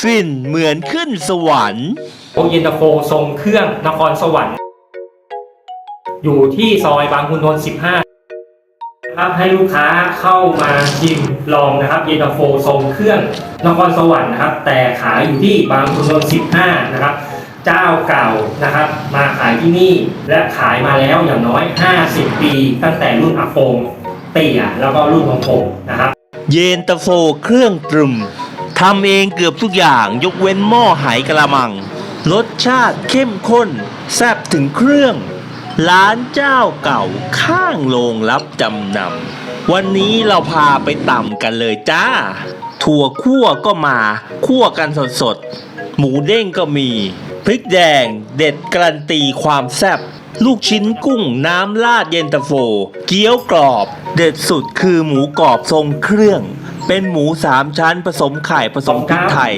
ฟินเหมือนขึ้นสวรรค์โอเย็นตาโฟทรงเครื่องนครสวรรค์ อยู่ที่ซอยบางขุนนนท์ 15 ครับให้ลูกค้าเข้ามาชิมลองนะครับ เย็นตาโฟทรงเครื่องนครสวรรค์นะครับ แต่ขายอยู่ที่บางขุนนนท์ 15 นะครับ เจ้าเก่านะครับ มาขายที่นี่และขายมาแล้วอย่างน้อย 50 ปี ตั้งแต่รุ่นอาโฟงเตี่ยแล้วก็รุ่นของผมนะครับ เยนตาโฟเครื่องตรึม ทำเองเกือบทุกอย่างยกเว้นหม้อไหกระมัง รสชาติเข้มข้น แซ่บถึงเครื่อง ร้านเจ้าเก่าข้างโรงรับจำนำวันนี้เราพาไปต่ำกันเลยจ้า ถั่วคั่วก็มาคั่วกันสดๆ หมูเด้งก็มี พริกแดงเด็ดการันตีความแซ่บลูกชิ้นกุ้งน้ำราดเย็นตาโฟ เกี๊ยวกรอบ เด็ดสุดคือหมูกรอบทรงเครื่อง เป็นหมูสามชั้นผสมไข่ผสมพริกไทย